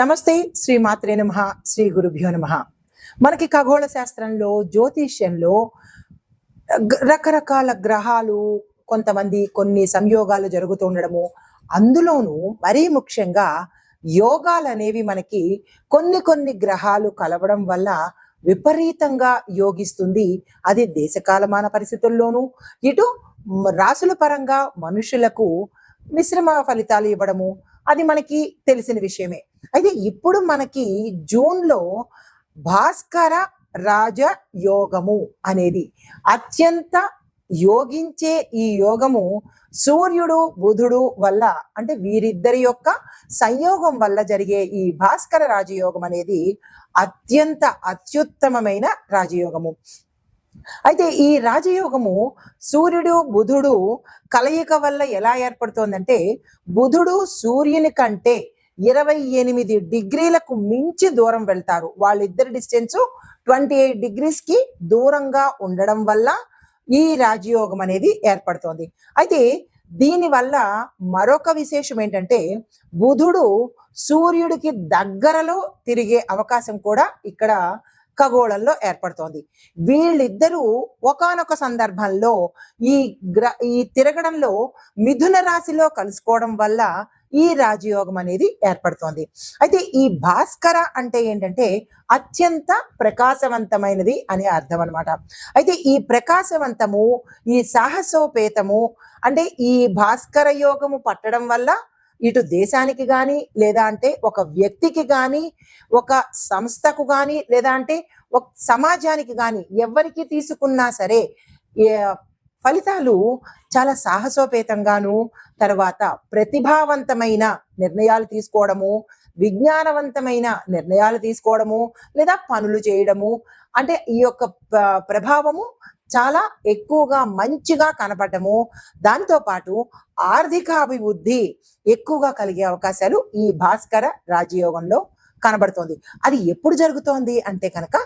నమస్తే శ్రీ మాత్రే నమ శ్రీ గురుభ్యో నమ. మనకి ఖగోళ శాస్త్రంలో జ్యోతిష్యంలో రకరకాల గ్రహాలు కొంతమంది కొన్ని సంయోగాలు జరుగుతూ ఉండడము. అందులోనూ మరీ ముఖ్యంగా యోగాలు అనేవి మనకి కొన్ని కొన్ని గ్రహాలు కలవడం వల్ల విపరీతంగా యోగిస్తుంది. అది దేశకాలమాన పరిస్థితుల్లోనూ ఇటు రాసుల పరంగా మనుషులకు మిశ్రమ ఫలితాలు ఇవ్వడము అది మనకి తెలిసిన విషయమే. అయితే ఇప్పుడు మనకి జూన్లో భాస్కర రాజ యోగము అనేది అత్యంత యోగించే ఈ యోగము సూర్యుడు బుధుడు వల్ల అంటే వీరిద్దరి యొక్క సంయోగం వల్ల జరిగే ఈ భాస్కర రాజయోగం అనేది అత్యంత అత్యుత్తమమైన రాజయోగము. అయితే ఈ రాజయోగము సూర్యుడు బుధుడు కలయిక వల్ల ఎలా ఏర్పడుతోందంటే బుధుడు సూర్యుని కంటే ఇరవై ఎనిమిది డిగ్రీలకు మించి దూరం వెళ్తారు. వాళ్ళిద్దరి డిస్టెన్స్ ట్వంటీ ఎయిట్ డిగ్రీస్కి దూరంగా ఉండడం వల్ల ఈ రాజయోగం అనేది ఏర్పడుతోంది. అయితే దీని వల్ల మరొక విశేషం ఏంటంటే బుధుడు సూర్యుడికి దగ్గరలో తిరిగే అవకాశం కూడా ఇక్కడ ఖగోళంలో ఏర్పడుతోంది. వీళ్ళిద్దరూ ఒకానొక సందర్భంలో ఈ గ్ర ఈ తిరగడంలో మిథున రాశిలో కలుసుకోవడం వల్ల ఈ రాజయోగం అనేది ఏర్పడుతోంది. అయితే ఈ భాస్కర అంటే ఏంటంటే అత్యంత ప్రకాశవంతమైనది అనే అర్థం అనమాట అయితే ఈ ప్రకాశవంతము ఈ సాహసోపేతము అంటే ఈ భాస్కర యోగము పట్టడం వల్ల ఇటు దేశానికి కానీ లేదా అంటే ఒక వ్యక్తికి కానీ ఒక సంస్థకు కానీ లేదా అంటే ఒక సమాజానికి కానీ ఎవరికి తీసుకున్నా సరే ఫలితాలు చాలా సాహసోపేతంగాను తర్వాత ప్రతిభావంతమైన నిర్ణయాలు తీసుకోవడము విజ్ఞానవంతమైన నిర్ణయాలు తీసుకోవడము లేదా పనులు చేయడము అంటే ఈ యొక్క ప్రభావము చాలా ఎక్కువగా మంచిగా కనపడము దాంతో పాటు ఆర్థిక అభివృద్ధి ఎక్కువగా కలిగే అవకాశాలు ఈ భాస్కర రాజయోగంలో కనబడుతోంది. అది ఎప్పుడు జరుగుతోంది అంటే కనుక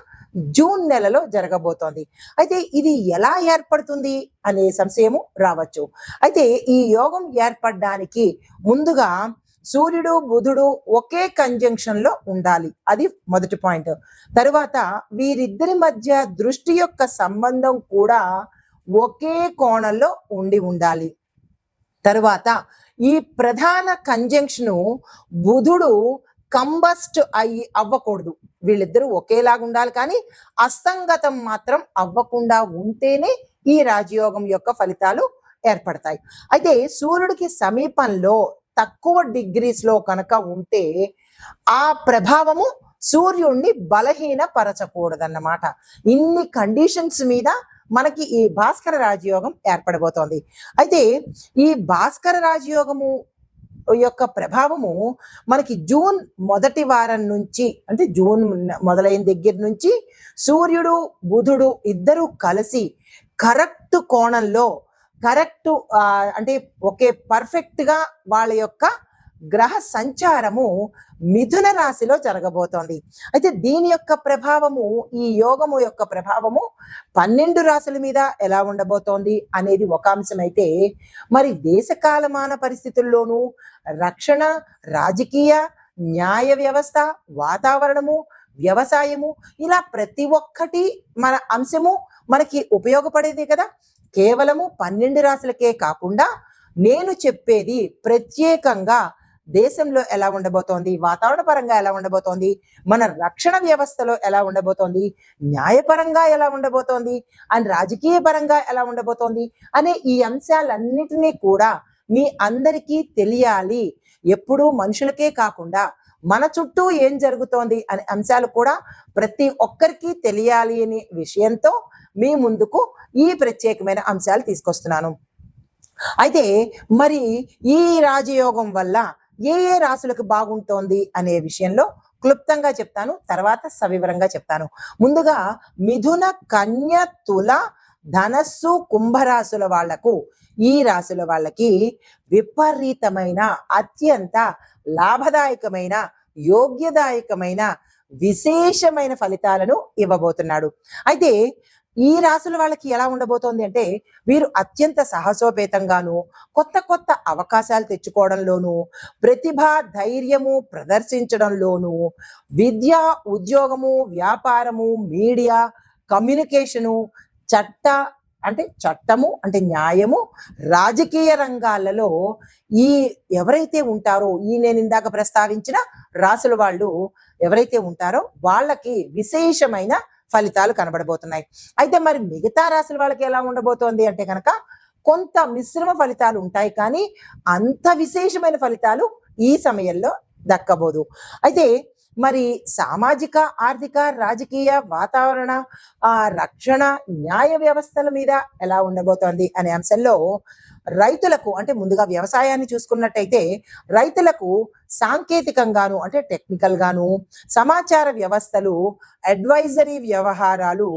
జూన్ నెలలో జరగబోతోంది. అయితే ఇది ఎలా ఏర్పడుతుంది అనే సంశయము రావచ్చు. అయితే ఈ యోగం ఏర్పడడానికి ముందుగా సూర్యుడు బుధుడు ఒకే కంజంక్షన్లో ఉండాలి. అది మొదటి పాయింట్ తరువాత వీరిద్దరి మధ్య దృష్టి యొక్క సంబంధం కూడా ఒకే కోణంలో ఉండి ఉండాలి. తరువాత ఈ ప్రధాన కంజంక్షను బుధుడు కంబస్ట్ అయ్యి అవ్వకూడదు. వీళ్ళిద్దరూ ఒకేలాగా ఉండాలి కానీ అసంగతం మాత్రం అవ్వకుండా ఉంటేనే ఈ రాజయోగం యొక్క ఫలితాలు ఏర్పడతాయి. అయితే సూర్యుడికి సమీపంలో తక్కువ డిగ్రీస్లో కనుక ఉంటే ఆ ప్రభావము సూర్యుణ్ణి బలహీనపరచకూడదన్నమాట. ఇన్ని కండిషన్స్ మీద మనకి ఈ భాస్కర రాజయోగం ఏర్పడబోతోంది. అయితే ఈ భాస్కర రాజయోగము యొక్క ప్రభావము మనకి జూన్ మొదటి వారం నుంచి అంటే జూన్ మొదలైన దగ్గర నుంచి సూర్యుడు బుధుడు ఇద్దరు కలిసి కరెక్ట్ కోణంలో కరెక్ట్ అంటే ఒకే పర్ఫెక్ట్గా వాళ్ళ యొక్క గ్రహ సంచారము మిథున రాశిలో జరగబోతోంది. అయితే దీని యొక్క ప్రభావము ఈ యోగము యొక్క ప్రభావము పన్నెండు రాశుల మీద ఎలా ఉండబోతోంది అనేది ఒక అంశం అయితే మరి దేశకాలమాన పరిస్థితుల్లోనూ రక్షణ రాజకీయ న్యాయ వ్యవస్థ వాతావరణము వ్యవసాయము ఇలా ప్రతి ఒక్కటి మన అంశము మనకి ఉపయోగపడేది కదా. కేవలము పన్నెండు రాశులకే కాకుండా నేను చెప్పేది ప్రత్యేకంగా దేశంలో ఎలా ఉండబోతోంది? వాతావరణ పరంగా ఎలా ఉండబోతోంది? మన రక్షణ వ్యవస్థలో ఎలా ఉండబోతోంది? న్యాయపరంగా ఎలా ఉండబోతోంది? అండ్ రాజకీయ పరంగా ఎలా ఉండబోతోంది? అనే ఈ అంశాలన్నిటినీ కూడా మీ అందరికీ తెలియాలి. ఎప్పుడూ మనుషులకే కాకుండా మన చుట్టూ ఏం జరుగుతోంది అనే అంశాలు కూడా ప్రతి ఒక్కరికి తెలియాలి అనే విషయంతో మీ ముందుకు ఈ ప్రత్యేకమైన అంశాలు తీసుకొస్తున్నాను. అయితే మరి ఈ రాజయోగం వల్ల ఏ ఏ రాశులకు బాగుంటోంది అనే విషయంలో క్లుప్తంగా చెప్తాను తర్వాత సవివరంగా చెప్తాను. ముందుగా మిథున కన్య తుల ధనస్సు కుంభరాశుల వాళ్ళకు ఈ రాశుల వాళ్ళకి విపరీతమైన అత్యంత లాభదాయకమైన యోగ్యదాయకమైన విశేషమైన ఫలితాలను ఇవ్వబోతున్నాడు. అయితే ఈ రాసుల వాళ్ళకి ఎలా ఉండబోతోంది అంటే వీరు అత్యంత సాహసోపేతంగాను కొత్త కొత్త అవకాశాలు తెచ్చుకోవడంలోను ప్రతిభ ధైర్యము ప్రదర్శించడంలోను విద్య ఉద్యోగము వ్యాపారము మీడియా కమ్యూనికేషను చట్ట అంటే చట్టము అంటే న్యాయము రాజకీయ రంగాలలో ఈ ఎవరైతే ఉంటారో ఈ నేను ఇందాక ప్రస్తావించిన రాసుల వాళ్ళు ఎవరైతే ఉంటారో వాళ్ళకి విశేషమైన ఫలితాలు కనబడబోతున్నాయి. అయితే మరి మిగతా రాశుల వాళ్ళకి ఎలా ఉండబోతోంది అంటే కనుక కొంత మిశ్రమ ఫలితాలు ఉంటాయి కానీ అంత విశేషమైన ఫలితాలు ఈ సమయంలో దక్కబోదు. అయితే మరి సామాజిక ఆర్థిక రాజకీయ వాతావరణ ఆ రక్షణ న్యాయ వ్యవస్థల మీద ఎలా ఉండబోతోంది అనే అంశంలో రైతులకు అంటే ముందుగా వ్యవసాయాన్ని చూసుకున్నట్టయితే రైతులకు సాంకేతికంగాను అంటే టెక్నికల్ గాను సమాచార వ్యవస్థలు అడ్వైజరీ వ్యవహారాలు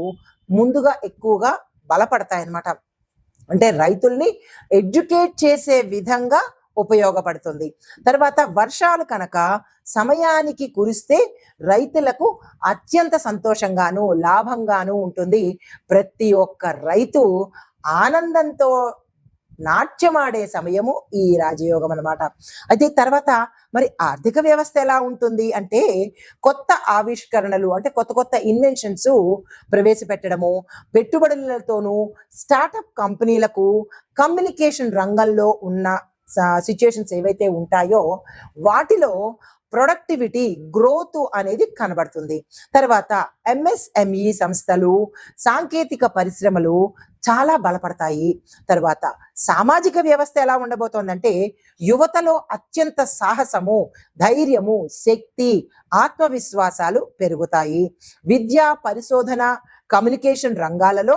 ముందుగా ఎక్కువగా బలపడతాయన్నమాట. అంటే రైతుల్ని ఎడ్యుకేట్ చేసే విధంగా ఉపయోగపడుతుంది. తర్వాత వర్షాలు కనుక సమయానికి కురిస్తే రైతులకు అత్యంత సంతోషంగాను లాభంగాను ఉంటుంది. ప్రతి ఒక్క రైతు ఆనందంతో నాట్యమాడే సమయము ఈ రాజయోగం అన్నమాట. అయితే తర్వాత మరి ఆర్థిక వ్యవస్థ ఎలా ఉంటుంది అంటే కొత్త ఆవిష్కరణలు అంటే కొత్త కొత్త ఇన్వెన్షన్స్ ప్రవేశపెట్టడము పెట్టుబడులతోనూ స్టార్టప్ కంపెనీలకు కమ్యూనికేషన్ రంగంలో ఉన్న సిచ్యుయేషన్స్ ఏవైతే ఉంటాయో వాటిలో ప్రొడక్టివిటీ గ్రోత్ అనేది కనబడుతుంది. తర్వాత ఎంఎస్ఎంఈ సంస్థలు సాంకేతిక పరిశ్రమలు చాలా బలపడతాయి. తర్వాత సామాజిక వ్యవస్థ ఎలా ఉండబోతోందంటే యువతలో అత్యంత సాహసము ధైర్యము శక్తి ఆత్మవిశ్వాసాలు పెరుగుతాయి. విద్య పరిశోధన కమ్యూనికేషన్ రంగాలలో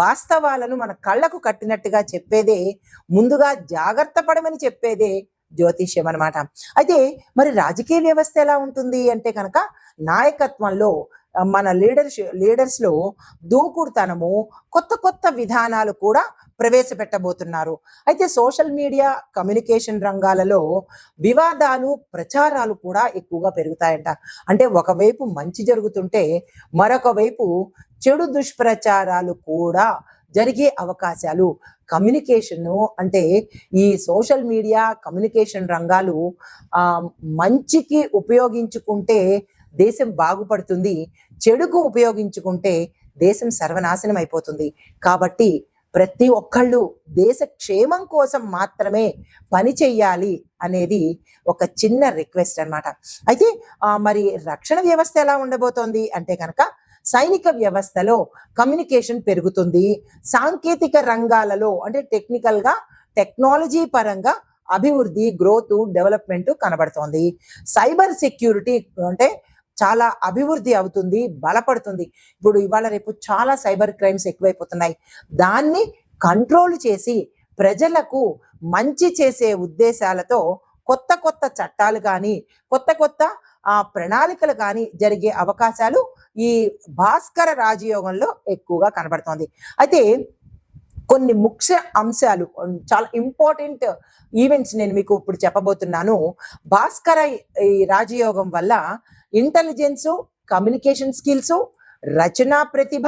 వాస్తవాలను మన కళ్ళకు కట్టినట్టుగా చెప్పేదే ముందుగా జాగ్రత్త పడమని చెప్పేదే జ్యోతిష్యం అన్నమాట. అయితే మరి రాజకీయ వ్యవస్థ ఎలా ఉంటుంది అంటే కనుక నాయకత్వంలో మన లీడర్స్ లీడర్స్లో దూకుడుతనము కొత్త కొత్త విధానాలు కూడా ప్రవేశపెట్టబోతున్నారు. అయితే సోషల్ మీడియా కమ్యూనికేషన్ రంగాలలో వివాదాలు ప్రచారాలు కూడా ఎక్కువగా పెరుగుతాయంట. అంటే ఒకవైపు మంచి జరుగుతుంటే మరొక వైపు చెడు దుష్ప్రచారాలు కూడా జరిగే అవకాశాలు. కమ్యూనికేషన్ అంటే ఈ సోషల్ మీడియా కమ్యూనికేషన్ రంగాలు ఆ మంచికి ఉపయోగించుకుంటే దేశం బాగుపడుతుంది. చెడుకు ఉపయోగించుకుంటే దేశం సర్వనాశనం అయిపోతుంది. కాబట్టి ప్రతి ఒక్కళ్ళు దేశ క్షేమం కోసం మాత్రమే పని చెయ్యాలి అనేది ఒక చిన్న రిక్వెస్ట్ అన్నమాట. అయితే మరి రక్షణ వ్యవస్థ ఎలా ఉండబోతోంది అంటే కనుక సైనిక వ్యవస్థలో కమ్యూనికేషన్ పెరుగుతుంది. సాంకేతిక రంగాలలో అంటే టెక్నికల్గా టెక్నాలజీ పరంగా అభివృద్ధి గ్రోత్ డెవలప్మెంట్ కనబడుతోంది. సైబర్ సెక్యూరిటీ అంటే చాలా అభివృద్ధి అవుతుంది బలపడుతుంది. ఇప్పుడు ఇవాళ రేపు చాలా సైబర్ క్రైమ్స్ ఎక్కువైపోతున్నాయి. దాన్ని కంట్రోల్ చేసి ప్రజలకు మంచి చేసే ఉద్దేశాలతో కొత్త కొత్త చట్టాలు కానీ కొత్త కొత్త ఆ ప్రణాళికలు కానీ జరిగే అవకాశాలు ఈ భాస్కర రాజయోగంలో ఎక్కువగా కనబడుతోంది. అయితే కొన్ని ముఖ్య అంశాలు చాలా ఇంపార్టెంట్ ఈవెంట్స్ నేను మీకు ఇప్పుడు చెప్పబోతున్నాను. భాస్కర ఈ రాజయోగం వల్ల ఇంటెలిజెన్సు కమ్యూనికేషన్ స్కిల్స్ రచనా ప్రతిభ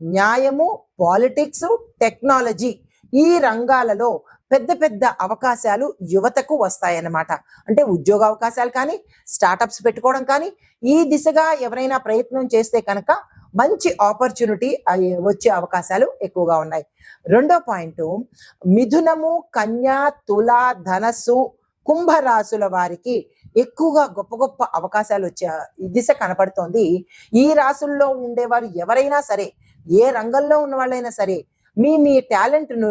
న్యాయము పాలిటిక్స్ టెక్నాలజీ ఈ రంగాలలో పెద్ద పెద్ద అవకాశాలు యువతకు వస్తాయన్నమాట. అంటే ఉద్యోగ అవకాశాలు కానీ స్టార్టప్స్ పెట్టుకోవడం కానీ ఈ దిశగా ఎవరైనా ప్రయత్నం చేస్తే కనుక మంచి ఆపర్చునిటీ వచ్చే అవకాశాలు ఎక్కువగా ఉన్నాయి. రెండో పాయింట్ మిథునము కన్య తుల ధనస్సు కుంభరాశుల వారికి ఎక్కువగా గొప్ప గొప్ప అవకాశాలు వచ్చే దిశ కనపడుతోంది. ఈ రాసుల్లో ఉండేవారు ఎవరైనా సరే ఏ రంగంలో ఉన్న వాళ్ళైనా సరే మీ మీ టాలెంట్ను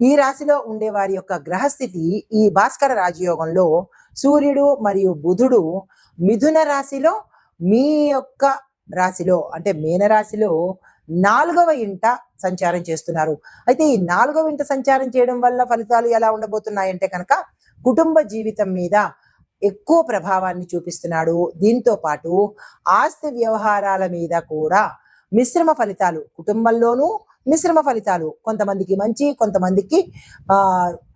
ఈ రాశిలో ఉండే వారి యొక్క గ్రహస్థితి ఈ భాస్కర రాజయోగంలో సూర్యుడు మరియు బుధుడు మిథున రాశిలో మీ యొక్క రాశిలో అంటే మీనరాశిలో నాలుగవ ఇంట సంచారం చేస్తున్నారు. అయితే ఈ నాలుగవ ఇంట సంచారం చేయడం వల్ల ఫలితాలు ఎలా ఉండబోతున్నాయంటే కనుక కుటుంబ జీవితం మీద ఎక్కువ ప్రభావాన్ని చూపిస్తున్నాడు. దీంతో పాటు ఆస్తి వ్యవహారాల మీద కూడా మిశ్రమ ఫలితాలు కుటుంబంలోనూ మిశ్రమ ఫలితాలు. కొంతమందికి మంచి కొంతమందికి ఆ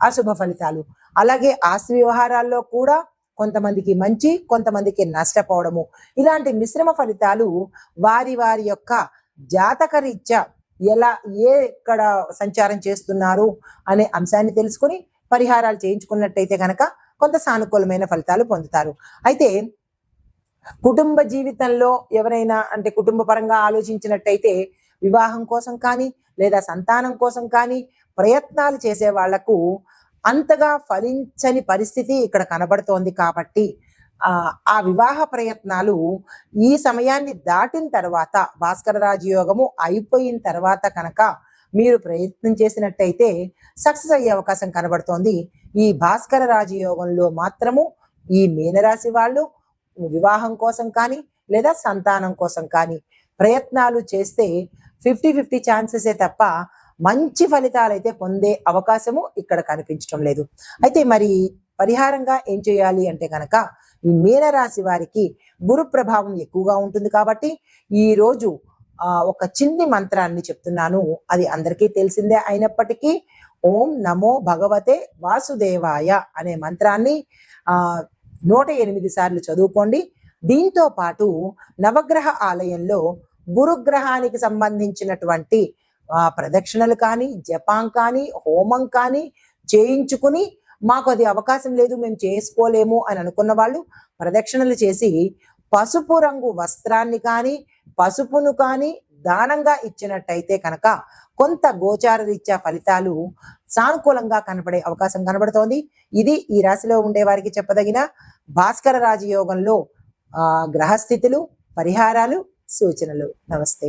అశుభ ఫలితాలు. అలాగే ఆస్తి వ్యవహారాల్లో కూడా కొంతమందికి మంచి కొంతమందికి నష్టపోవడము. ఇలాంటి మిశ్రమ ఫలితాలు వారి వారి యొక్క జాతకరీత్యా ఎలా ఏ ఇక్కడ సంచారం చేస్తున్నారు అనే అంశాన్ని తెలుసుకొని పరిహారాలు చేయించుకున్నట్టయితే కనుక కొంత సానుకూలమైన ఫలితాలు పొందుతారు. అయితే కుటుంబ జీవితంలో ఎవరైనా అంటే కుటుంబ పరంగా ఆలోచించినట్టయితే వివాహం కోసం కానీ లేదా సంతానం కోసం కానీ ప్రయత్నాలు చేసే వాళ్ళకు అంతగా ఫలించని పరిస్థితి ఇక్కడ కనబడుతోంది కాబట్టి ఆ వివాహ ప్రయత్నాలు ఈ సమయాన్ని దాటిన తర్వాత భాస్కర రాజయోగము అయిపోయిన తర్వాత కనుక మీరు ప్రయత్నం చేసినట్టయితే సక్సెస్ అయ్యే అవకాశం కనబడుతోంది. ఈ భాస్కర రాజయోగంలో మాత్రము ఈ మీనరాశి వాళ్ళు వివాహం కోసం కానీ లేదా సంతానం కోసం కానీ ప్రయత్నాలు చేస్తే ఫిఫ్టీ ఫిఫ్టీ ఛాన్సెసే తప్ప మంచి ఫలితాలు అయితే పొందే అవకాశము ఇక్కడ కనిపించడం లేదు. అయితే మరి పరిహారంగా ఏం చేయాలి అంటే కనుక ఈ మీనరాశి వారికి గురు ప్రభావం ఎక్కువగా ఉంటుంది కాబట్టి ఈ రోజు ఆ ఒక చిన్ని మంత్రాన్ని చెప్తున్నాను. అది అందరికీ తెలిసిందే అయినప్పటికీ ఓం నమో భగవతే వాసుదేవాయ అనే మంత్రాన్ని ఆ నూట ఎనిమిది సార్లు చదువుకోండి. దీంతో పాటు నవగ్రహ ఆలయంలో గురుగ్రహానికి సంబంధించినటువంటి ఆ ప్రదక్షిణలు కానీ జపం కానీ హోమం కానీ చేయించుకుని మాకు అది అవకాశం లేదు మేము చేసుకోలేము అని అనుకున్న వాళ్ళు ప్రదక్షిణలు చేసి పసుపు రంగు వస్త్రాన్ని కానీ పసుపును కానీ దానంగా ఇచ్చినట్టయితే కనుక కొంత గోచార రీత్యా ఫలితాలు సానుకూలంగా కనపడే అవకాశం కనబడుతోంది. ఇది ఈ రాశిలో ఉండే వారికి చెప్పదగిన భాస్కర రాజయోగంలో ఆ గ్రహస్థితులు పరిహారాలు సూచనలు. నమస్తే.